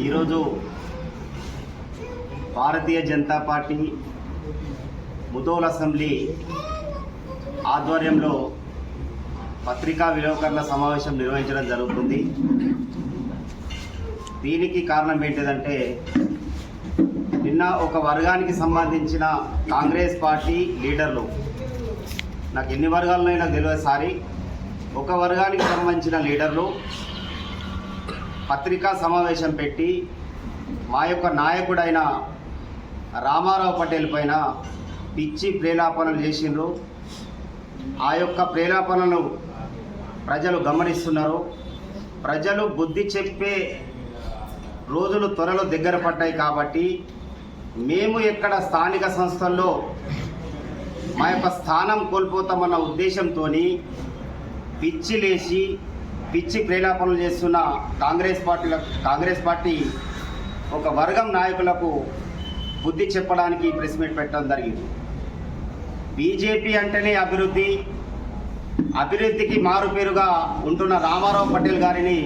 ఈరోజు Bharatiya Janata party Mudhol assembly ఆధ్వర్యంలో పత్రికా విలేకరుల సమావేశం నిర్వహించడం జరుగుతుంది. దీనికి కారణం ఏంటిదంటే నిన్న ఒక వర్గానికి సంబంధించిన కాంగ్రెస్ పార్టీ లీడర్లు నాకు ఎన్ని వర్గాలనో నాకు తెలియదు సారి ఒక వర్గానికి సంబంధించిన లీడర్లు పత్రికా సమావేశం పెట్టి మా యొక్క నాయకుడైన రామారావు పటేల్ పైన పిచ్చి ప్రేలాపనలు చేసిండ్రు. ఆ యొక్క ప్రేలాపనలు ప్రజలు గమనిస్తున్నారు. ప్రజలు బుద్ధి చెప్పే రోజులు త్వరలో దగ్గర పడ్డాయి కాబట్టి మేము ఎక్కడ స్థానిక సంస్థల్లో మా యొక్క స్థానం కోల్పోతామన్న ఉద్దేశంతో పిచ్చి లేచి పిచ్చి ప్రేలాపనలు చేస్తున్న కాంగ్రెస్ పార్టీల కాంగ్రెస్ పార్టీ ఒక వర్గం నాయకులకు బుద్ధి చెప్పడానికి ప్రెస్ మీట్ పెట్టడం జరిగింది. బీజేపీ అంటేనే అభివృద్ధి అభివృద్ధికి మారుపేరుగా ఉంటున్న రామారావు పటేల్ గారిని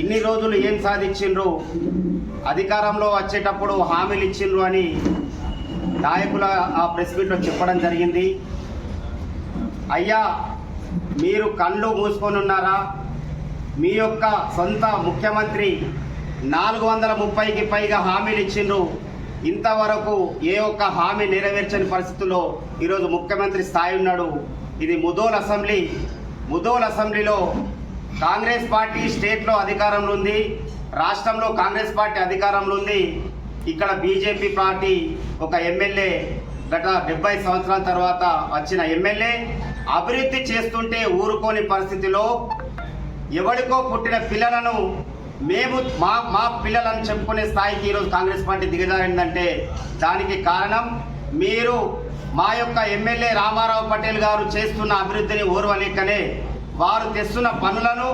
ఇన్ని రోజులు ఏం సాధించిండ్రు? అధికారంలో వచ్చేటప్పుడు హామీలు ఇచ్చిండ్రు అని నాయకుల ఆ ప్రెస్ మీట్లో చెప్పడం జరిగింది. అయ్యా మీరు కళ్ళు మూసుకొని ఉన్నారా? మీ యొక్క సొంత ముఖ్యమంత్రి నాలుగు వందల ముప్పైకి పైగా హామీలు ఇచ్చిండ్రు. ఇంతవరకు ఏ ఒక్క హామీ నెరవేర్చని పరిస్థితుల్లో ఈరోజు ముఖ్యమంత్రి స్థాయి ఉన్నాడు. ఇది ముదోల్ అసెంబ్లీ. ముదోల్ అసెంబ్లీలో కాంగ్రెస్ పార్టీ స్టేట్లో అధికారంలో ఉంది. రాష్ట్రంలో కాంగ్రెస్ పార్టీ అధికారంలో ఉంది. ఇక్కడ బీజేపీ పార్టీ ఒక ఎమ్మెల్యే గత డెబ్బై సంవత్సరాల తర్వాత వచ్చిన ఎమ్మెల్యే. అభివృద్ధి చేస్తుంటే ఊరుకోని పరిస్థితిలో ఎవరికో పుట్టిన పిల్లలను మేము మా మా పిల్లలను చెప్పుకునే స్థాయికి ఈరోజు కాంగ్రెస్ పార్టీ దిగజారిందంటే దానికి కారణం మీరు మా యొక్క ఎమ్మెల్యే రామారావు పటేల్ గారు చేస్తున్న అభివృద్ధిని ఓర్వలేకనే వారు తెస్తున్న పనులను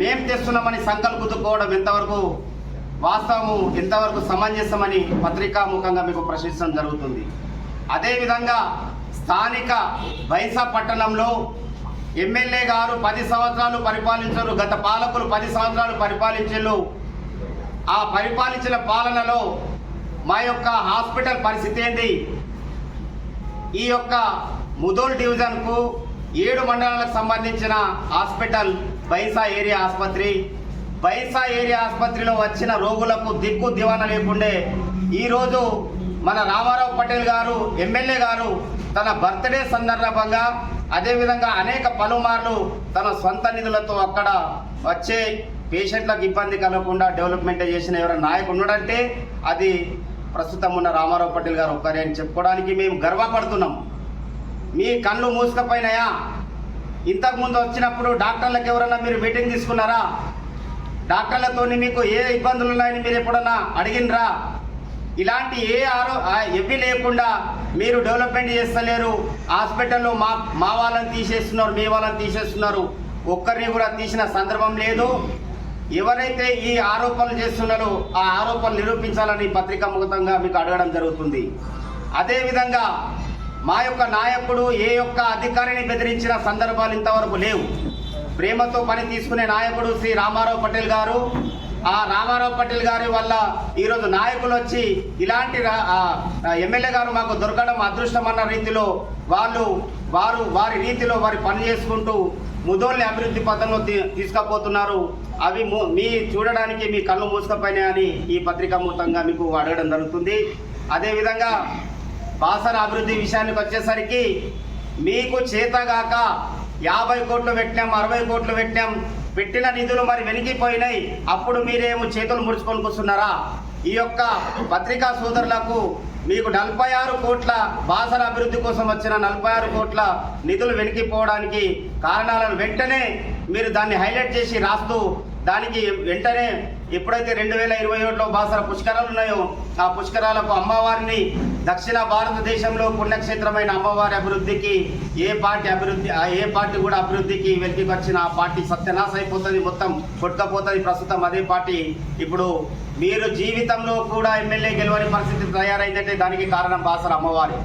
మేం తెస్తున్నామని సంకల్పుతుకోవడం ఎంతవరకు వాస్తవము ఎంతవరకు సమంజసమని పత్రికాముఖంగా మీకు ప్రశ్నించడం జరుగుతుంది. అదేవిధంగా స్థానిక బైసా పట్టణంలో ఎమ్మెల్యే గారు పది సంవత్సరాలు పరిపాలించారు. గత పాలకులు పది సంవత్సరాలు పరిపాలించారు ఆ పరిపాలించిన పాలనలో మా యొక్క హాస్పిటల్ పరిస్థితి ఏంది ఈ యొక్క ముదోల్ డివిజన్కు ఏడు మండలాలకు సంబంధించిన హాస్పిటల్ బైసా ఏరియా ఆసుపత్రి. బైసా ఏరియా ఆసుపత్రిలో వచ్చిన రోగులకు దిక్కు దివాన లేకుండే ఈరోజు మన రామారావు పటేల్ గారు ఎమ్మెల్యే గారు తన బర్త్డే సందర్భంగా అదేవిధంగా అనేక పలుమార్లు తన సొంత నిధులతో అక్కడ వచ్చే పేషెంట్లకు ఇబ్బంది కలగకుండా డెవలప్మెంట్ చేసిన ఎవరైనా నాయకుడు ఉన్నాడంటే అది ప్రస్తుతం ఉన్న రామారావు పటేల్ గారు ఒక్కరే అని చెప్పుకోవడానికి మేము గర్వపడుతున్నాం. మీ కళ్ళు మూసుకపోయినాయా? ఇంతకుముందు వచ్చినప్పుడు డాక్టర్లకు ఎవరన్నా మీరు మీటింగ్ తీసుకున్నారా? డాక్టర్లతో మీకు ఏ ఇబ్బందులు ఉన్నాయని మీరు ఎప్పుడన్నా అడిగినరా? ఇలాంటి ఏ ఆరో ఆ- ఎవ్వి లేకుండా మీరు డెవలప్మెంట్ చేస్తలేరు. హాస్పిటల్లో మా మా వాళ్ళని తీసేస్తున్నారు మీ వాళ్ళని తీసేస్తున్నారు. ఒక్కరిని కూడా తీసిన సందర్భం లేదు. ఎవరైతే ఈ ఆరోపణలు చేస్తున్నారో ఆ ఆరోపణలు నిరూపించాలని పత్రికా ముఖతంగా మీకు అడగడం జరుగుతుంది. అదేవిధంగా మా యొక్క నాయకుడు ఏ యొక్క అధికారిని బెదిరించిన సందర్భాలు ఇంతవరకు లేవు. ప్రేమతో పని తీసుకునే నాయకుడు శ్రీ రామారావు పటేల్ గారు ఆ రామారావు పటేల్ గారి వల్ల ఈరోజు నాయకులు వచ్చి ఇలాంటి ఎమ్మెల్యే గారు మాకు దొరకడం అదృష్టం అన్న రీతిలో వాళ్ళు వారు వారి రీతిలో వారి పని చేసుకుంటూ ముదోల్ని అభివృద్ధి పథంలో తీ- తీసుకుపోతున్నారు. అవి మీ చూడడానికి మీ కళ్ళు మూసుకపోయినాయని ఈ పత్రికా మూతంగా మీకు అడగడం జరుగుతుంది. అదేవిధంగా బాసర అభివృద్ధి విషయానికి వచ్చేసరికి మీకు చేతగాక యాభై కోట్లు పెట్టినాం అరవై కోట్లు పెట్టినాం పెట్టిన నిధులు మరి వెనికిపోయినాయి అప్పుడు మీరేమో చేతులు ముడుచుకొని కూర్చున్నారా? ఈ యొక్క పత్రికా సోదరులకు మీకు నలభై ఆరు కోట్ల బాసర అభివృద్ధి కోసం వచ్చిన నలభై ఆరు కోట్ల నిధులు వెనికిపోవడానికి కారణాలను వెంటనే మీరు దాన్ని హైలైట్ చేసి రాస్తూ దానికి వెంటనే ఎప్పుడైతే రెండు వేల ఇరవై ఒకటిలో బాసర పుష్కరాలు ఉన్నాయో ఆ పుష్కరాలకు అమ్మవారిని దక్షిణ భారతదేశంలో పుణ్యక్షేత్రమైన అమ్మవారి అభివృద్ధికి ఏ పార్టీ అభివృద్ధి ఆ ఏ పార్టీ కూడా అభివృద్ధికి వెలికి వచ్చిన ఆ పార్టీ సత్యనాశ అయిపోతుంది మొత్తం కొట్టుకపోతుంది. ప్రస్తుతం అదే పార్టీ. ఇప్పుడు మీరు జీవితంలో కూడా ఎమ్మెల్యే గెలవని పరిస్థితి తయారైందంటే దానికి కారణం బాసర అమ్మవారి.